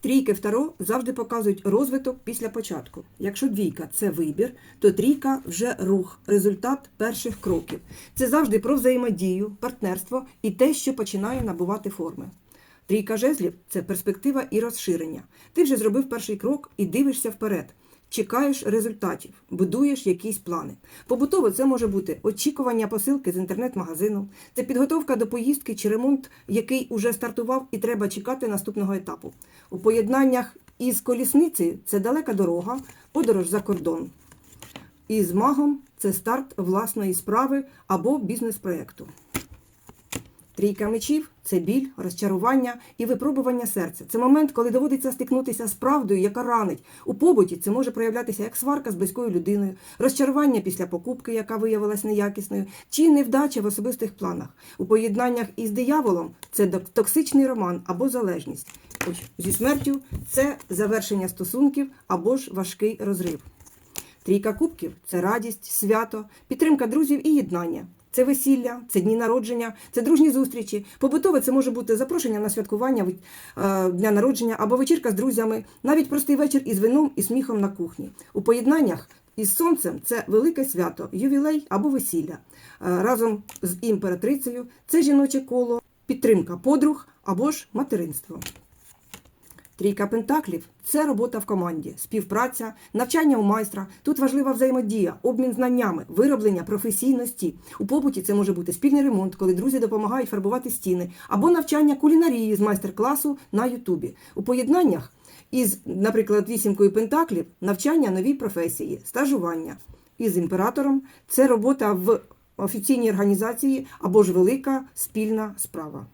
Трійки в таро завжди показують розвиток після початку. Якщо двійка це вибір, то трійка вже рух, результат перших кроків. Це завжди про взаємодію, партнерство і те, що починає набувати форми. Трійка жезлів це перспектива і розширення. Ти вже зробив перший крок і дивишся вперед. Чекаєш результатів, будуєш якісь плани. Побутово це може бути очікування посилки з інтернет-магазину, це підготовка до поїздки чи ремонт, який уже стартував, і треба чекати наступного етапу. У поєднаннях із колісницею це далека дорога, подорож за кордон. І з магом це старт власної справи або бізнес-проєкту. Трійка мечів це біль, розчарування і випробування серця. Це момент, коли доводиться стикнутися з правдою, яка ранить. У побуті це може проявлятися як сварка з близькою людиною, розчарування після покупки, яка виявилась неякісною, чи невдача в особистих планах. У поєднаннях із дияволом це токсичний роман або залежність. Ось зі смертю це завершення стосунків або ж важкий розрив. Трійка кубків це радість, свято, підтримка друзів і єднання. Це весілля, це дні народження, це дружні зустрічі. Побутове це може бути запрошення на святкування е, дня народження або вечірка з друзями, навіть простий вечір із вином і сміхом на кухні. У поєднаннях із сонцем це велике свято, ювілей або весілля. Е, Разом з імператрицею це жіноче коло, підтримка подруг або ж материнство. Трійка пентаклів це робота в команді, співпраця, навчання у майстра. Тут важлива взаємодія, обмін знаннями, вироблення професійності. У побуті це може бути спільний ремонт, коли друзі допомагають фарбувати стіни, або навчання кулінарії з майстер-класу на Ютубі. У поєднаннях із, наприклад, вісімкою пентаклів навчання новій професії, стажування. Із імператором це робота в офіційній організації або ж велика спільна справа.